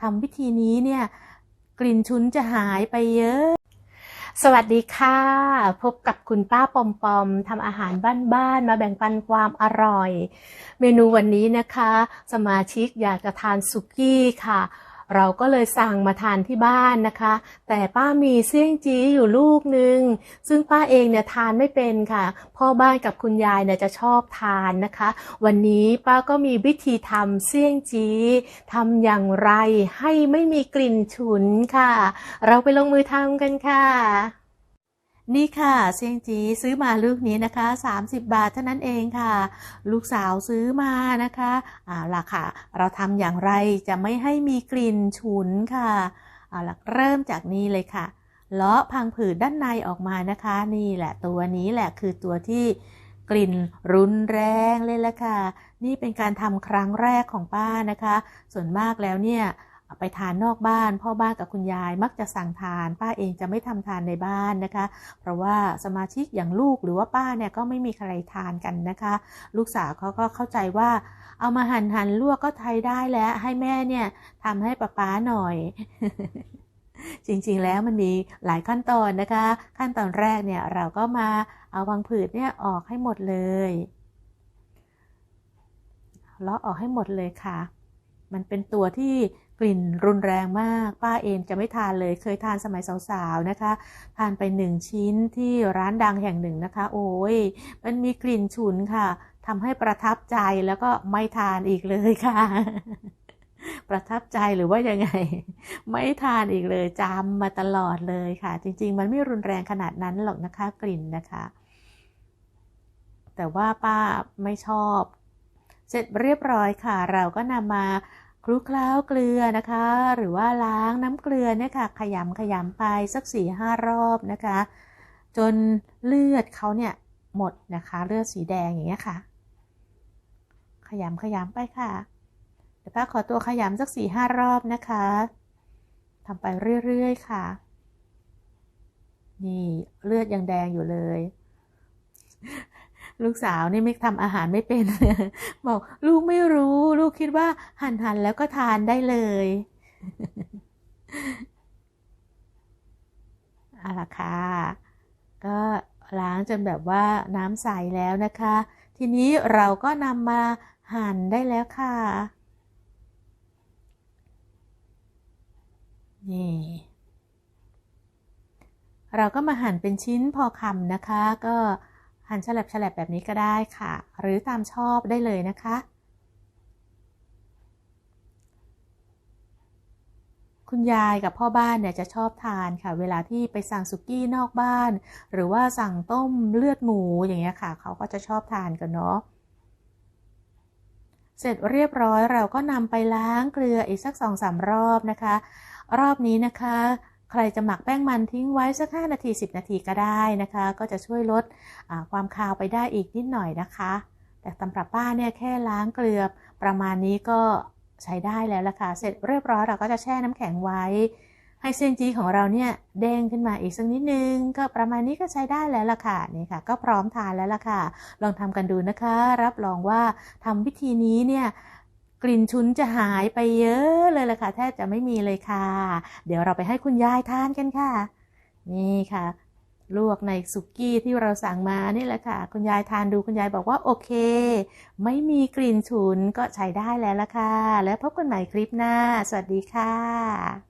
ทำวิธีนี้เนี่ยกลิ่นชุนจะหายไปเยอะ สวัสดีค่ะ พบกับคุณป้าปอมปอมทำอาหารบ้านๆมาแบ่งปันความอร่อย เมนูวันนี้นะคะ สมาชิกอยากจะทานสุกี้ค่ะ เราก็เลยสั่งมาทานที่บ้านนะคะ แต่ป้ามีเสี่ยงจี้อยู่ลูกนึง ซึ่งป้าเองเนี่ยทานไม่เป็นค่ะ พ่อบ้านกับคุณยายเนี่ยจะชอบทานนะคะ วันนี้ป้าก็มีวิธีทำเสี่ยงจี้ทำอย่างไรให้ไม่มีกลิ่นฉุนค่ะ เราไปลงมือทำกันค่ะ นี่ค่ะเซียงจีซื้อมาลูกนี้นะคะ 30 บาทเท่านั้นเองค่ะ ลูกสาวซื้อมานะคะอ่าล่ะค่ะ เราทำอย่างไรจะไม่ให้มีกลิ่นฉุนค่ะเอาล่ะเริ่มจากนี้เลยค่ะเลาะพังผืดด้านในออกมานะคะ นี่แหละตัวนี้แหละคือตัวที่กลิ่นรุนแรงเลยละค่ะ นี่เป็นการทำครั้งแรกของป้านะคะ ส่วนมากแล้วเนี่ย ไปทานนอกบ้าน พ่อบ้านกับคุณยายมักจะสั่งทาน ป้าเองจะไม่ทำทานในบ้านนะคะ เพราะว่าสมาชิกอย่างลูกหรือว่าป้าเนี่ยก็ไม่มีใครทานกันนะคะ ลูกสาวเขาก็เข้าใจว่าเอามาหั่นหั่นลวกก็ไทยได้แล้วให้แม่เนี่ยทำให้ป้าป้าหน่อยจริงๆ แล้วมันมีหลายขั้นตอนนะคะ ขั้นตอนแรกเนี่ยเราก็มาเอาวังผืดเนี่ยออกให้หมดเลยเลาะออกให้หมดเลยค่ะ มันเป็นตัวที่ กลิ่นรุนแรงมาก ป้าเองจะไม่ทานเลย เคยทานสมัยสาวๆนะคะ ทานไปหนึ่งชิ้นที่ร้านดังแห่งหนึ่งนะคะ โอ้ย มันมีกลิ่นฉุนค่ะทำให้ประทับใจแล้วก็ไม่ทานอีกเลยค่ะ ประทับใจหรือว่ายังไง ไม่ทานอีกเลยจำมาตลอดเลยค่ะ จริง ๆ มันไม่รุนแรงขนาดนั้นหรอกนะคะกลิ่นนะคะ แต่ว่าป้าไม่ชอบ เสร็จเรียบร้อยค่ะ เราก็นำมา คลุกเคล้าเกลือนะคะ หรือว่าล้างน้ำเกลือเนี่ยค่ะ ขยำขยำไปสักสี่ห้ารอบนะคะ จนเลือดเขาเนี่ยหมดนะคะ เลือดสีแดงอย่างเงี้ยค่ะ ขยำขยำไปค่ะเดี๋ยวป้าขอตัวขยำสักสี่ห้ารอบนะคะทำไปเรื่อยๆค่ะ นี่เลือดยังแดงอยู่เลย ลูกสาวนี่ไม่ทำอาหารไม่เป็น บอกลูกไม่รู้ ลูกคิดว่าหั่นหันแล้วก็ทานได้เลย เอาละค่ะ ก็ล้างจนแบบว่าน้ำใสแล้วนะคะ ทีนี้เราก็นำมาหั่นได้แล้วค่ะ นี่เราก็มาหั่นเป็นชิ้นพอคำนะคะ ก็ หั่นฉลับฉลับแบบนี้ก็ได้ค่ะ หรือตามชอบได้เลยนะคะ คุณยายกับพ่อบ้านเนี่ยจะชอบทานค่ะ เวลาที่ไปสั่งสุกี้นอกบ้าน หรือว่าสั่งต้มเลือดหมูอย่างเงี้ยค่ะ เขาก็จะชอบทานกันเนาะเสร็จเรียบร้อยเราก็นำไปล้างเกลืออีกสักสองสามรอบนะคะ รอบนี้นะคะ ใครจะหมักแป้งมันทิ้งไว้สัก 5 นาที 10 นาทีก็ได้นะคะ ก็จะช่วยลดความคาวไปได้อีกนิดหน่อยนะคะ แต่ตำรับป้าเนี่ยแค่ล้างเกลือประมาณนี้ก็ใช้ได้แล้วล่ะค่ะ เสร็จเรียบร้อยเราก็จะแช่น้ำแข็งไว้ ให้เส้นจีของเราเนี่ยเด้งขึ้นมาอีกสักนิดนึง ก็ประมาณนี้ก็ใช้ได้แล้วล่ะค่ะนี่ค่ะ ก็พร้อมทานแล้วล่ะค่ะ ลองทำกันดูนะคะ รับรองว่าทำวิธีนี้เนี่ย กลิ่นชุนจะหายไปเยอะเลยล่ะค่ะแทบจะไม่มีเลยค่ะ เดี๋ยวเราไปให้คุณยายทานกันค่ะ นี่ค่ะ ลวกในสุกี้ที่เราสั่งมานี่แหละค่ะ คุณยายทานดูคุณยายบอกว่าโอเค ไม่มีกลิ่นฉุนก็ใช้ได้แล้วล่ะค่ะ แล้วพบกันใหม่คลิปหน้า สวัสดีค่ะ